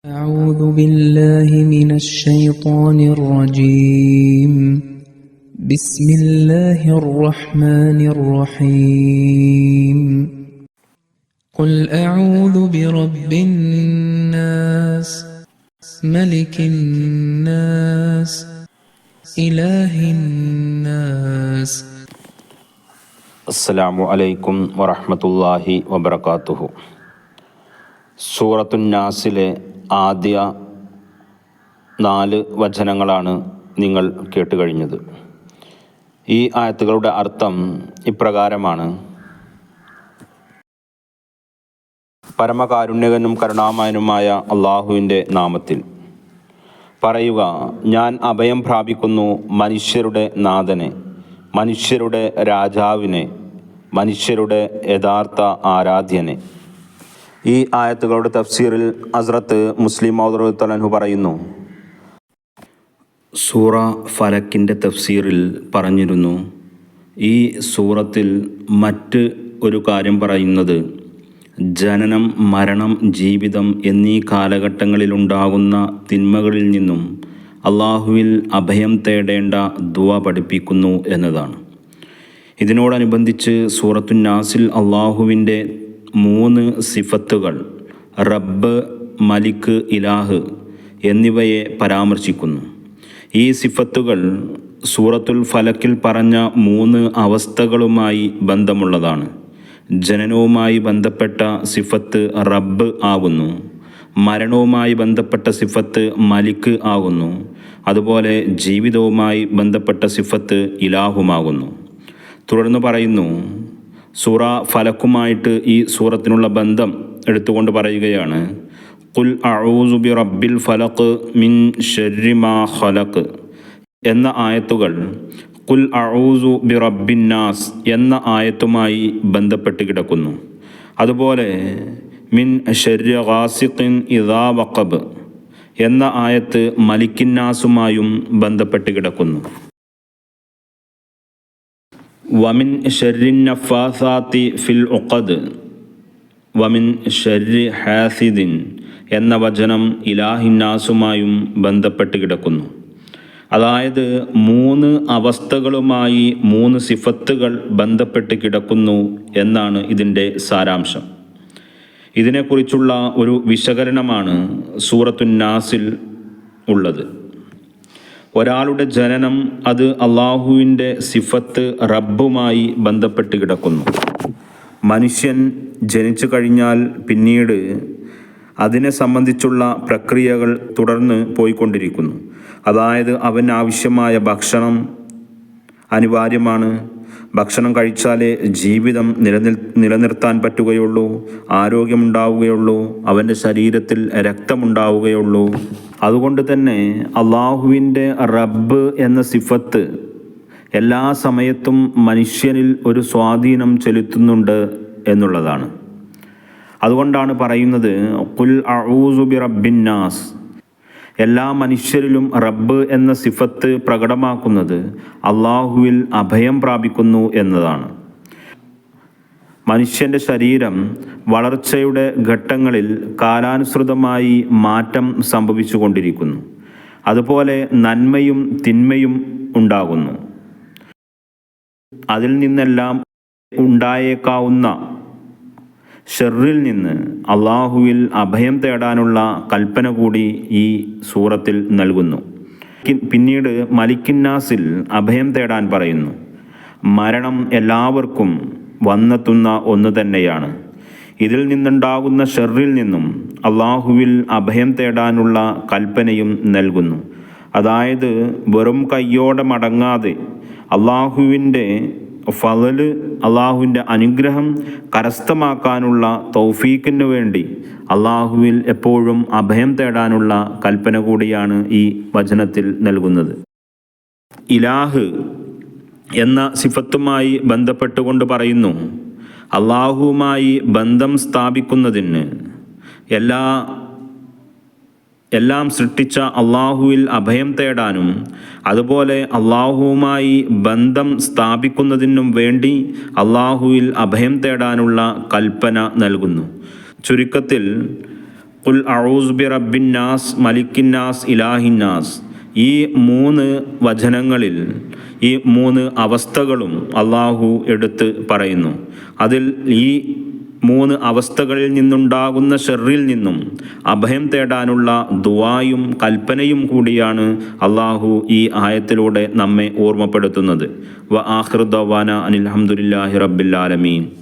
أعوذ بالله من الشيطان الرجيم بسم الله الرحمن الرحيم قل أعوذ برب الناس ملك الناس إله الناس അസ്സലാമു അലൈക്കും വറഹ്മത്തുള്ളാഹി വബർക്കാത്തുഹു സൂറത്തുന്നാസിലെ ആദ്യ നാല് വചനങ്ങളാണ് നിങ്ങൾ കേട്ടുകഴിഞ്ഞത്. ഈ ആയത്തുകളുടെ അർത്ഥം ഇപ്രകാരമാണ്. പരമകാരുണ്യകനും കരുണാമയനുമായ അള്ളാഹുവിന്റെ നാമത്തിൽ. പറയുക ഞാൻ അഭയം പ്രാപിക്കുന്നു മനുഷ്യരുടെ നാഥനെ മനുഷ്യരുടെ രാജാവിനെ മനുഷ്യരുടെ യഥാർത്ഥ ആരാധ്യനെ. ഈ ആയത്തുകളുടെ തഫ്സീറിൽ അസ്രത്ത് മുസ്ലിം മൗദുത്തലഹു പറയുന്നു. സൂറ ഫലക്കിന്റെ തഫ്സീറിൽ പറഞ്ഞിരുന്നു ഈ സൂറത്തിൽ മറ്റ് ഒരു കാര്യം പറയുന്നത് ജനനം മരണം ജീവിതം എന്നീ കാലഘട്ടങ്ങളിലുണ്ടാകുന്ന തിന്മകളിൽ നിന്നും അള്ളാഹുവിൽ അഭയം തേടേണ്ട ദുവ പഠിപ്പിക്കുന്നു എന്നതാണ്. ഇതിനോടനുബന്ധിച്ച് സൂറത്തു നാസിൽ അള്ളാഹുവിന്റെ മൂന്ന് സിഫത്തുകൾ റബ്ബ് മലിക്ക് ഇലാഹ് എന്നിവയെ പരാമർശിക്കുന്നു. ഈ സിഫത്തുകൾ സൂറത്തുൽ ഫലക്കിൽ പറഞ്ഞ മൂന്ന് അവസ്ഥകളുമായി ബന്ധമുള്ളതാണ്. ജനനവുമായി ബന്ധപ്പെട്ട സിഫത്ത് റബ്ബ് ആകുന്നു. മരണവുമായി ബന്ധപ്പെട്ട സിഫത്ത് മലിക്ക് ആകുന്നു. അതുപോലെ ജീവിതവുമായി ബന്ധപ്പെട്ട സിഫത്ത് ഇലാഹുമാകുന്നു. തുടർന്ന് പറയുന്നു സൂറ ഫലക്കുമായിട്ട് ഈ സൂറത്തിനുള്ള ബന്ധം എടുത്തുകൊണ്ട് പറയുകയാണ്. കുൽ അഴൂസുബി റബ്ബിൽ ഫലക്ക് മിൻ ഷെരിമാ ഖലക്ക് എന്ന ആയത്തുകൾ കുൽ അഴൂസു ബി റബ്ബിന്നാസ് എന്ന ആയത്തുമായി ബന്ധപ്പെട്ട് കിടക്കുന്നു. അതുപോലെ മിൻ ഷെര്യ ഖാസിഖിൻ ഇദാ വഖബ് എന്ന ആയത്ത് മലിക്കിന്നാസുമായും ബന്ധപ്പെട്ട് കിടക്കുന്നു. വമിൻ ഷെറിൻ നഫാസാത്തി ഫിൽ ഉഖദ് വമിൻ ഷെറി ഹാസിദിൻ എന്ന വചനം ഇലാഹിന്നാസുമായും ബന്ധപ്പെട്ട് കിടക്കുന്നു. അതായത് മൂന്ന് അവസ്ഥകളുമായി മൂന്ന് സിഫത്തുകൾ ബന്ധപ്പെട്ട് കിടക്കുന്നു എന്നാണ് ഇതിന്റെ സാരാംശം. ഇതിനെക്കുറിച്ചുള്ള ഒരു വിശകലനമാണ് സൂറത്തുന്നാസിൽ ഉള്ളത്. ഒരാളുടെ ജനനം അത് അള്ളാഹുവിന്റെ സിഫത്ത് റബ്ബുമായി ബന്ധപ്പെട്ട് കിടക്കുന്നു. മനുഷ്യൻ ജനിച്ചു കഴിഞ്ഞാൽ പിന്നീട് അതിനെ സംബന്ധിച്ചുള്ള പ്രക്രിയകൾ തുടർന്ന് പോയിക്കൊണ്ടിരിക്കുന്നു. അതായത് അവന് ആവശ്യമായ ഭക്ഷണം അനിവാര്യമാണ്. ഭക്ഷണം കഴിച്ചാലേ ജീവിതം നിലനിൽ നിലനിർത്താൻ പറ്റുകയുള്ളൂ ആരോഗ്യമുണ്ടാവുകയുള്ളൂ അവന്റെ ശരീരത്തിൽ രക്തമുണ്ടാവുകയുള്ളൂ. അതുകൊണ്ട് തന്നെ അള്ളാഹുവിന്റെ റബ്ബ് എന്ന സിഫത്ത് എല്ലാ സമയത്തും മനുഷ്യനിൽ ഒരു സ്വാധീനം ചെലുത്തുന്നുണ്ട് എന്നുള്ളതാണ്. അതുകൊണ്ടാണ് പറയുന്നത് കുൽ അഊസു ബി റബ്ബിന്നാസ് എല്ലാ മനുഷ്യരിലും റബ്ബ് എന്ന സിഫത്ത് പ്രകടമാക്കുന്നത് അള്ളാഹുവിൽ അഭയം പ്രാപിക്കുന്നു എന്നതാണ്. മനുഷ്യന്റെ ശരീരം വളർച്ചയുടെ ഘട്ടങ്ങളിൽ കാലാനുസൃതമായി മാറ്റം സംഭവിച്ചു കൊണ്ടിരിക്കുന്നു അതുപോലെ നന്മയും തിന്മയും ഉണ്ടാകുന്നു. അതിൽ നിന്നെല്ലാം ഉണ്ടായേക്കാവുന്ന ഷെറിൽ നിന്ന് അള്ളാഹുവിൽ അഭയം തേടാനുള്ള കൽപ്പന കൂടി ഈ സൂറത്തിൽ നൽകുന്നു. പിന്നീട് മലിക്കിന്നാസിൽ അഭയം തേടാൻ പറയുന്നു. മരണം എല്ലാവർക്കും വന്നെത്തുന്ന ഒന്ന് തന്നെയാണ്. ഇതിൽ നിന്നുണ്ടാകുന്ന ഷെറിൽ നിന്നും അള്ളാഹുവിൽ അഭയം തേടാനുള്ള കൽപ്പനയും നൽകുന്നു. അതായത് വെറും കയ്യോടെ മടങ്ങാതെ അള്ളാഹുവിന്റെ ഫലല് അള്ളാഹുവിന്റെ അനുഗ്രഹം കരസ്ഥമാക്കാനുള്ള തൗഫീക്കിന് വേണ്ടി അള്ളാഹുവിൽ എപ്പോഴും അഭയം തേടാനുള്ള കൽപ്പന കൂടിയാണ് ഈ വചനത്തിൽ നൽകുന്നത്. ഇലാഹ് എന്ന സിഫത്തുമായി ബന്ധപ്പെട്ടുകൊണ്ട് പറയുന്നു അള്ളാഹുവുമായി ബന്ധം സ്ഥാപിക്കുന്നതിന് എല്ലാ എല്ലാം സൃഷ്ടിച്ച അള്ളാഹുവിൽ അഭയം തേടാനും അതുപോലെ അള്ളാഹുവുമായി ബന്ധം സ്ഥാപിക്കുന്നതിനും വേണ്ടി അള്ളാഹുവിൽ അഭയം തേടാനുള്ള കൽപ്പന നൽകുന്നു. ചുരുക്കത്തിൽ കുൽ അറൂസ്ബി റബ്ബിന്നാസ് മലിക്കിന്നാസ് ഇലാഹിന്നാസ് ഈ മൂന്ന് വചനങ്ങളിൽ ഈ മൂന്ന് അവസ്ഥകളും അള്ളാഹു എടുത്ത് പറയുന്നു. അതിൽ ഈ മൂന്ന് അവസ്ഥകളിൽ നിന്നുണ്ടാകുന്ന ഷെറിൽ നിന്നും അഭയം തേടാനുള്ള ദുവായും കൽപ്പനയും കൂടിയാണ് അള്ളാഹു ഈ ആയത്തിലൂടെ നമ്മെ ഓർമ്മപ്പെടുത്തുന്നത്. വ ആഹൃദവാന റബ്ബിൽ ആലമീൻ.